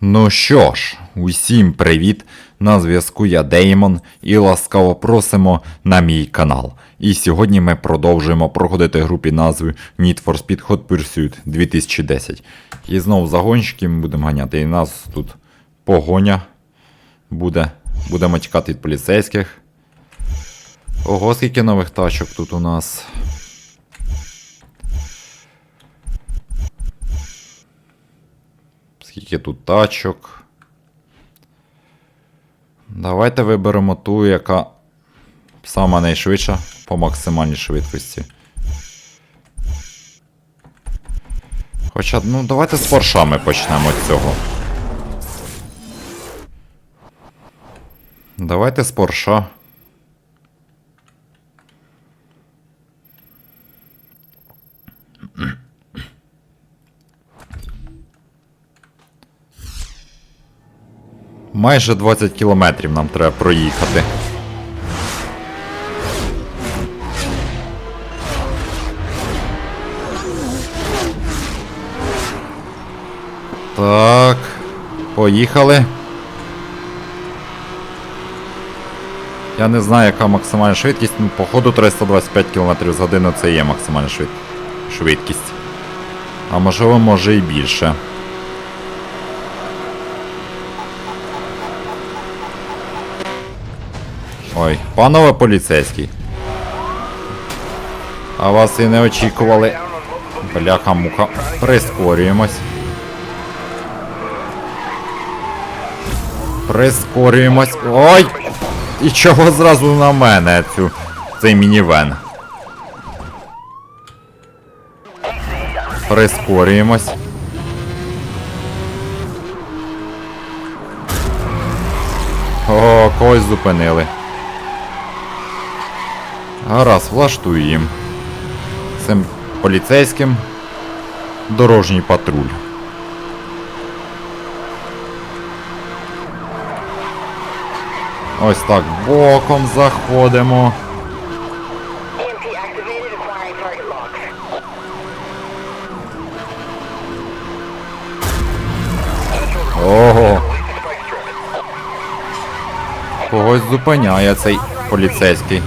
Ну що ж, усім привіт! На зв'язку я Деймон і ласкаво просимо на мій канал. І сьогодні ми продовжуємо проходити гру під назвою Need for Speed Hot Pursuit 2010. І знову загонщики ми будемо ганяти. І нас тут погоня буде. Будемо тікати від поліцейських. Ого, скільки нових тачок тут у нас. Скільки тут тачок. Давайте виберемо ту, яка сама найшвидша по максимальній швидкості. Хоча, ну, давайте з поршами почнемо з цього. Давайте з порша. Майже 20 кілометрів нам треба проїхати. Так, поїхали. Я не знаю, яка максимальна швидкість, ну, походу 325 км з годину це є максимальна швид... швидкість. А можливо, може і більше. Ой, панове поліцейський. А вас і не очікували. Бляха муха. Прискорюємось. Прискорюємось. Ой! І чого зразу на мене цю цей мінівен? Прискорюємось. О, когось зупинили. Гаразд, влаштую їм. Цим поліцейським дорожній патруль. Ось так боком заходимо. Ого. Когось зупиняє цей поліцейський.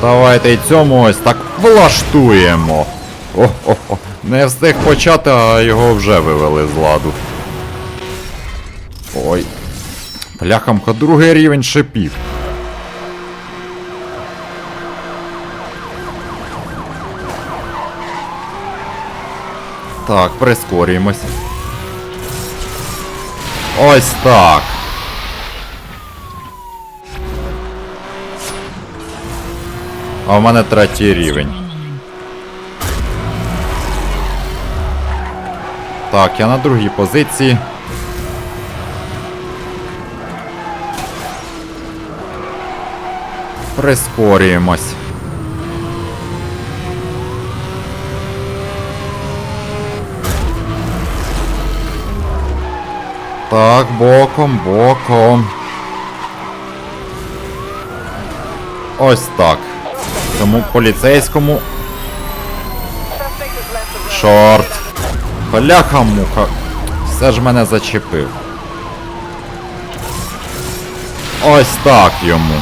Давайте й цьому ось так влаштуємо. О-о-о. Не встиг почати, а його вже вивели з ладу. Ой. Пляхамка, другий рівень шипів. Так, прискорюємось. Ось так. А в мене третій рівень. Так, я на другій позиції. Прискорюємось. Так, боком, боком. Ось так. Тому поліцейському. Шорт. Бляха муха. Все ж мене зачепив. Ось так йому.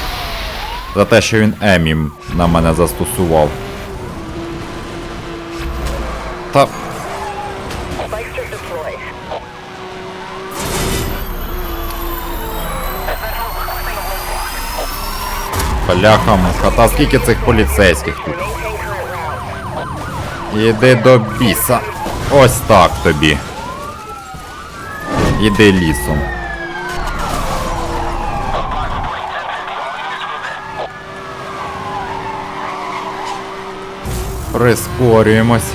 За те, що він Емім на мене застосував. Бляха муха. Та скільки цих поліцейських тут? Іди до біса. Ось так тобі. Іди лісом. Прискорюємось.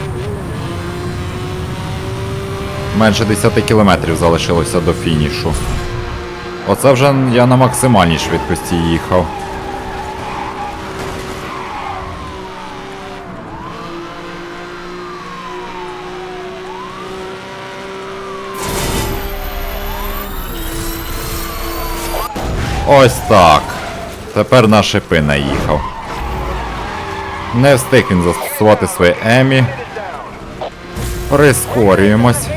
Менше 10 кілометрів залишилося до фінішу. Оце вже я на максимальній швидкості їхав. Ось так. Тепер на шипи наїхав. Не встиг він застосувати своє Емі. Прискорюємось.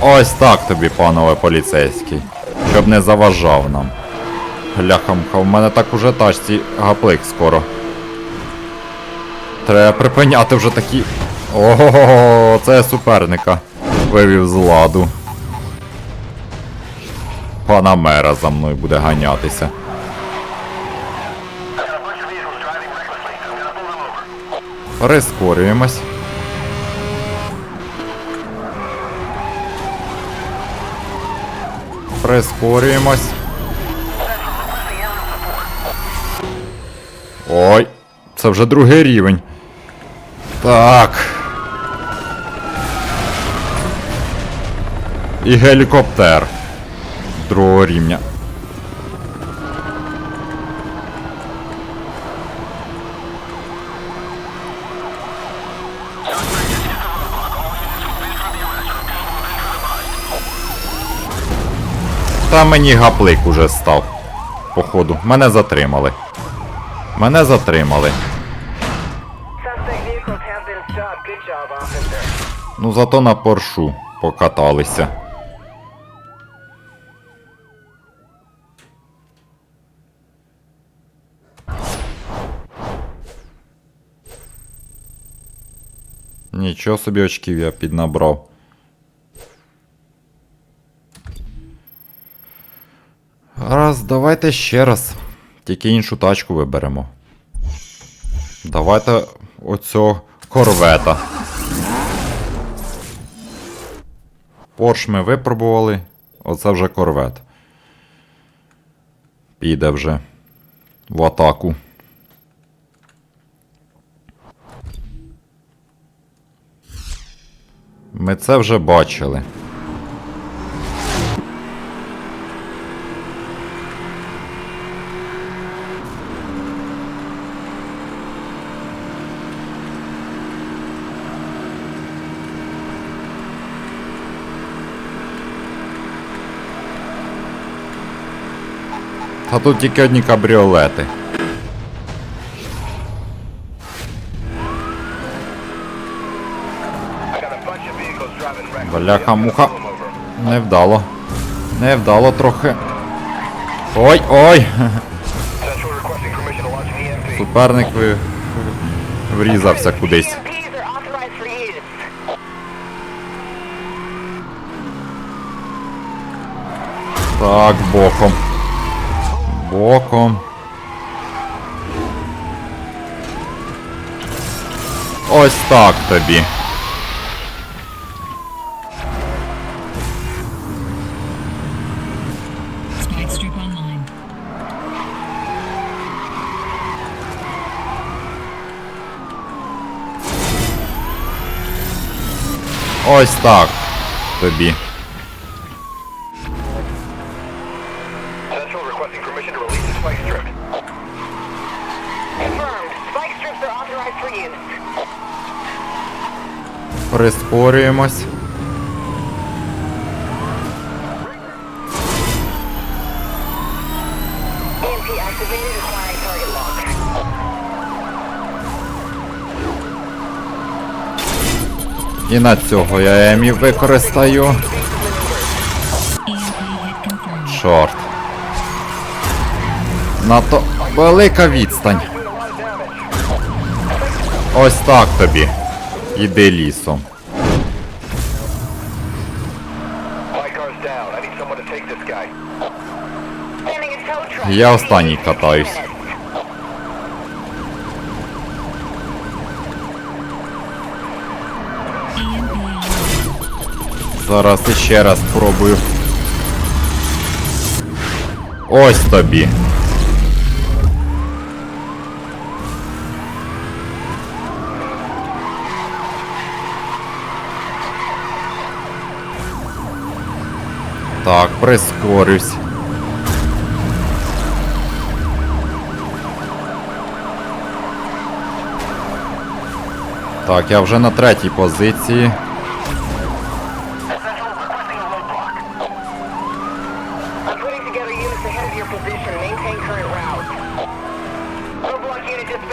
Ось так тобі, панове поліцейський. Щоб не заважав нам. Гляхамка, в мене так уже тачці гаплик скоро. Треба припиняти вже такі. Ого, це суперника вивів з ладу. Пана мера за мною буде ганятися. Прискорюємось. Прискорюємось. Ой, це вже другий рівень. Так. І гелікоптер. Другого рівня. Та мені гаплик уже став. Походу. Мене затримали. Мене затримали. Ну зато на поршу покаталися. Нічого собі очків я піднабрав. Раз, давайте ще раз. Тільки іншу тачку виберемо. Давайте оцього корвета. Порш ми випробували. Оце вже корвет. Піде вже в атаку. Ми це вже бачили. Та тут тільки одні кабріолети. Бляха-муха. Невдало. Невдало трохи. Ой, ой! Суперник ви... врізався кудись. Так, боком. Боком. Ось так тобі. Authorized for use. Прискорюємось. EMP activated, acquiring target lock. І на цього я емів використаю. Чорт. Нато велика відстань. Ось так тобі. Іди лісом. My car's down. Зараз іще раз спробую. Ось тобі. Так, прискорюсь. Так, я вже на третій позиції.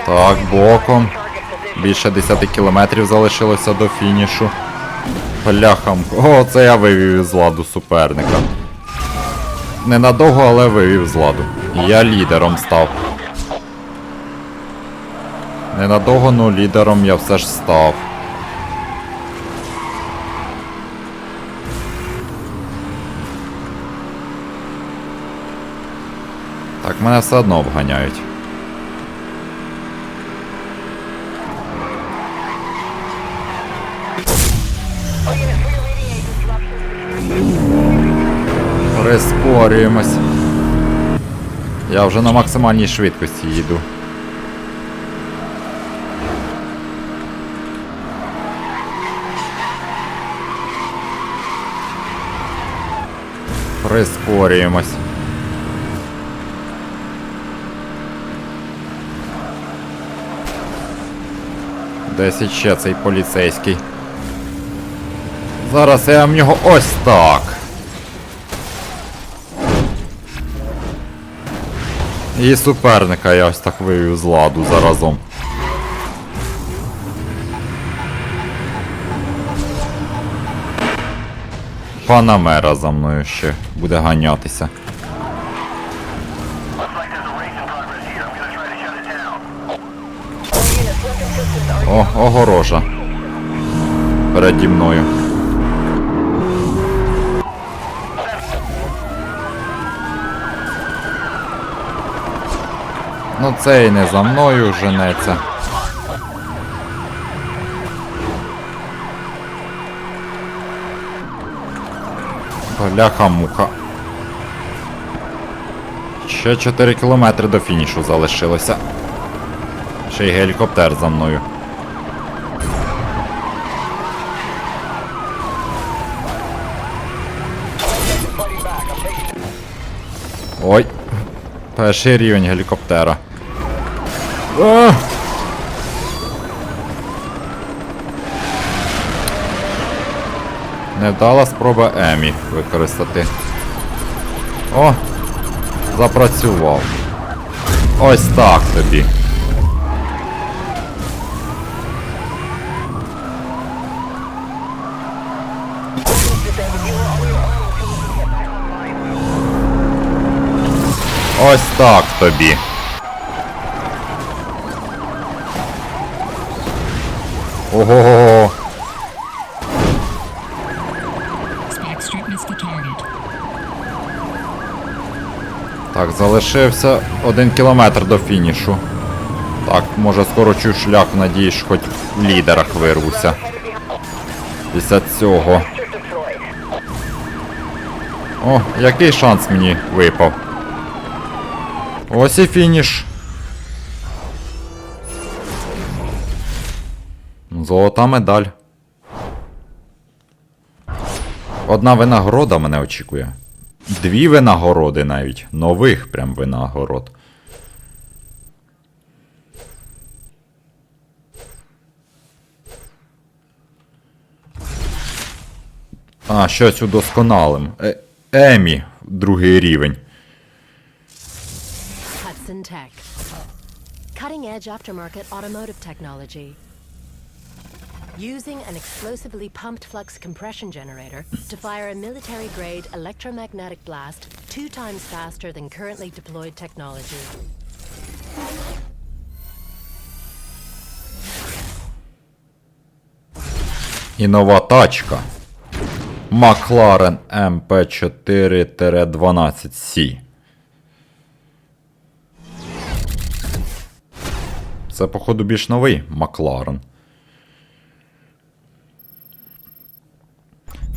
Так, боком. Більше 10 кілометрів залишилося до фінішу. Бляхам. О, це я вивів з ладу суперника. Ненадовго, але вивів з ладу. Я лідером став. Ненадовго, ну лідером я все ж став. Так, мене все одно обганяють. Прискорюємось. Я вже на максимальній швидкості їду. Прискорюємось. Десь іще цей поліцейський. Зараз я в нього ось так. І суперника я ось так вивів з ладу заразом. Панамера за мною ще буде ганятися. О, огорожа. Переді мною. Ну цей не за мною женеться. Бляха-муха. Ще 4 кілометри до фінішу залишилося. Ще й гелікоптер за мною. Ой. Перший рівень гелікоптера. А! Невдала спроба Емі використати. О! Запрацював. Ось так тобі. Ось так тобі. Ого. Target. Так, залишився один кілометр до фінішу. Так, може скорочу шлях, надіюсь, хоч в лідерах вирвуся. Після цього. О, який шанс мені випав. Ось і фініш. Золота медаль. Одна винагорода мене очікує. Дві винагороди навіть. Нових прям винагород. А, щось удосконалим. Е, Емі, другий рівень. Hudson. Cutting edge aftermarket automotive technology. Using an explosively pumped flux compression generator to fire a military grade electromagnetic blast two times faster than currently deployed technology. І нова тачка. McLaren MP4-12C. Це, походу, більш новий Макларен.